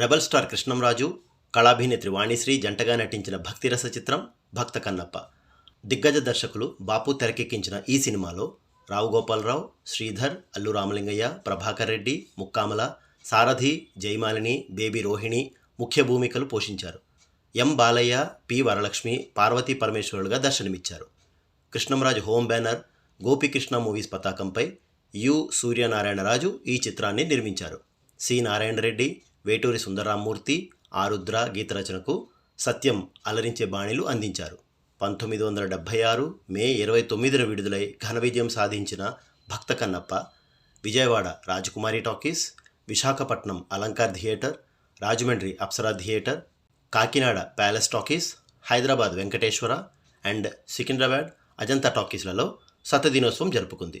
Rebel star Krishnamraju కళాభినేత్రి వాణిశ్రీ జంటగా నటించిన భక్తిరస చిత్రం భక్త కన్నప్ప. దిగ్గజ దర్శకులు బాపు తెరకెక్కించిన ఈ సినిమాలో రావు గోపాలరావు శ్రీధర్ అల్లు రామలింగయ్య ప్రభాకర్ రెడ్డి ముక్కామల సారథి జయమాలిని బేబీ రోహిణి ముఖ్య భూమికలు పోషించారు. ఎం బాలయ్య పి వరలక్ష్మి పార్వతీ పరమేశ్వరులుగా దర్శనమిచ్చారు. Krishnamraju home banner Gopikrishna movies పతాకంపై యు సూర్యనారాయణరాజు ఈ చిత్రాన్ని నిర్మించారు. సి నారాయణ రెడ్డి వేటూరి సుందరరామూర్తి ఆరుద్ర గీతరచనకు సత్యం అలరించే బాణీలు అందించారు. పంతొమ్మిది వందల డెబ్భై ఆరు మే ఇరవై తొమ్మిదిన విడుదలై ఘన విజయం సాధించిన Bhakta Kannappa Vijayawada Rajakumari talkies Visakhapatnam Alankar theatre Rajahmundry Apsara theatre Kakinada palace talkies Hyderabad Venkateswara and Secunderabad Ajanta టాకీస్లలో శతదినోత్సవం జరుపుకుంది.